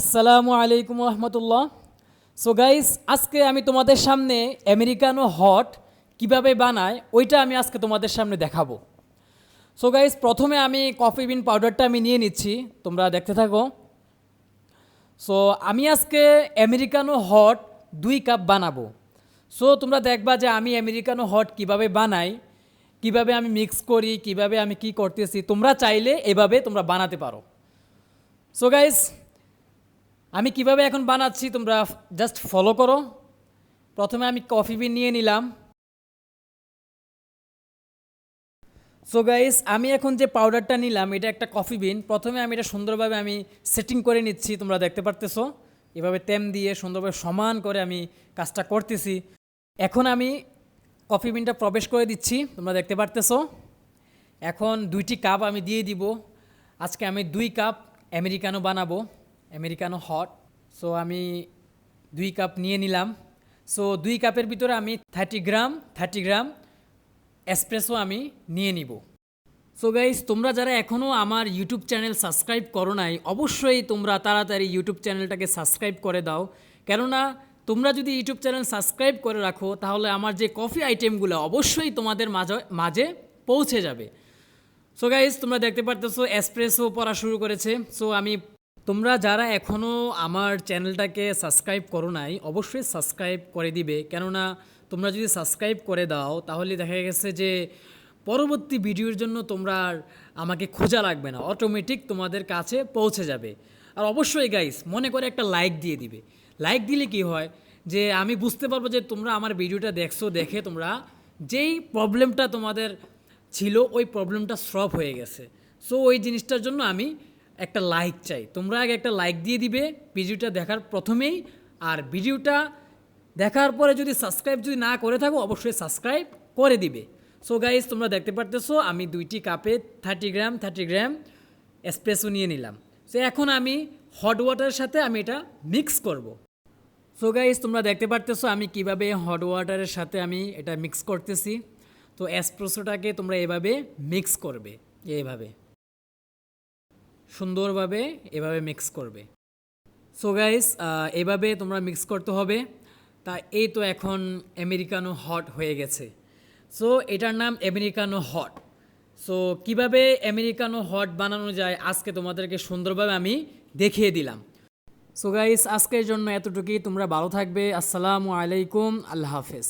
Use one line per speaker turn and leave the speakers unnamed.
আসসালামু আলাইকুম রহমতুল্লাহ। So guys আজকে আমি তোমাদের সামনে আমেরিকানো হট কীভাবে বানায়, ওইটা আমি আজকে তোমাদের সামনে দেখাবো। সো গাইস প্রথমে আমি কফি বিন পাউডারটা আমি নিয়ে নিচ্ছি, তোমরা দেখতে থাকো। সো আমি আজকে আমেরিকানো হট দুই কাপ বানাবো। সো তোমরা দেখবা যে আমি আমেরিকানো হট কীভাবে বানাই, কীভাবে আমি মিক্স করি, কীভাবে আমি কি করতেছি, তোমরা চাইলে এভাবে তোমরা বানাতে পারো। সো গাইস আমি কীভাবে এখন বানাচ্ছি তোমরা জাস্ট ফলো করো। প্রথমে আমি কফি বিন নিয়ে নিলাম। সো গাইস আমি এখন যে পাউডারটা নিলাম, এটা একটা কফি বিন প্রথমে আমি এটা সুন্দরভাবে আমি সেটিং করে নিচ্ছি, তোমরা দেখতে পারতেছো। এভাবে তেম দিয়ে সুন্দরভাবে সমান করে আমি কাজটা করতেছি। এখন আমি কফি বিনটা প্রবেশ করে দিচ্ছি, তোমরা দেখতে পারতেছো। এখন দুইটি কাপ আমি দিয়ে দিব। আজকে আমি দুই কাপ আমেরিকানো বানাবো। আমেরিকানো হট সো আমি দুই কাপ নিয়ে নিলাম। সো দুই কাপের ভিতরে আমি thirty gram thirty gram espresso আমি নিয়ে নিব। সো গাইস তোমরা যারা এখনও আমার ইউটিউব চ্যানেল সাবস্ক্রাইব করো নাই, অবশ্যই তোমরা তাড়াতাড়ি ইউটিউব চ্যানেলটাকে সাবস্ক্রাইব করে দাও। কেননা, তোমরা যদি ইউটিউব চ্যানেল সাবস্ক্রাইব করে রাখো, তাহলে আমার যে কফি আইটেমগুলো অবশ্যই তোমাদের মাঝে মাঝে পৌঁছে যাবে। সো গাইজ তোমরা দেখতে পারতেছো এসপ্রেসও পড়া শুরু করেছে। সো আমি তোমরা যারা এখনও আমার চ্যানেলটাকে সাবস্ক্রাইব করো নাই, অবশ্যই সাবস্ক্রাইব করে দিবে। কেননা তোমরা যদি সাবস্ক্রাইব করে দাও, তাহলে দেখা গেছে যে পরবর্তী ভিডিওর জন্য তোমরা আর আমাকে খোঁজা লাগবে না। অটোমেটিক তোমাদের কাছে পৌঁছে যাবে। আর অবশ্যই গাইস মনে করে একটা লাইক দিয়ে দিবে। লাইক দিলে কি হয় যে আমি বুঝতে পারব যে তোমরা আমার ভিডিওটা দেখছ, দেখে তোমরা যেই প্রবলেমটা তোমাদের ছিল, ওই প্রবলেমটা সলভ হয়ে গেছে। সো ওই জিনিসটার জন্য আমি একটা লাইক চাই। তোমরা আগে একটা লাইক দিয়ে দিবে, ভিডিওটা দেখার প্রথমেই। আর ভিডিওটা দেখার পরে যদি সাবস্ক্রাইব যদি না করে থাকো, অবশ্যই সাবস্ক্রাইব করে দিবে। সো গাইজ তোমরা দেখতে পারতেছো, আমি দুইটি কাপে thirty gram thirty gram espresso নিয়ে নিলাম। সো এখন আমি হট ওয়াটারের সাথে আমি এটা মিক্স করব। সো গাইজ তোমরা দেখতে পারতেছো, আমি কীভাবে হট ওয়াটারের সাথে আমি এটা মিক্স করতেছি। তো এসপ্রেসোটাকে তোমরা এভাবে মিক্স করবে, এইভাবে। সুন্দরভাবে এভাবে মিক্স করবে। সো গাইস এভাবে তোমরা মিক্স করতে হবে। তা এই তো এখন আমেরিকানো হট হয়ে গেছে। সো এটার নাম আমেরিকানো হট সো কীভাবে আমেরিকানো হট বানানো যায় আজকে তোমাদেরকে সুন্দরভাবে আমি দেখিয়ে দিলাম। সো গাইস আজকের জন্য এতটুকুই। তোমরা ভালো থাকবে। আসসালামু আলাইকুম। আল্লাহ হাফেজ।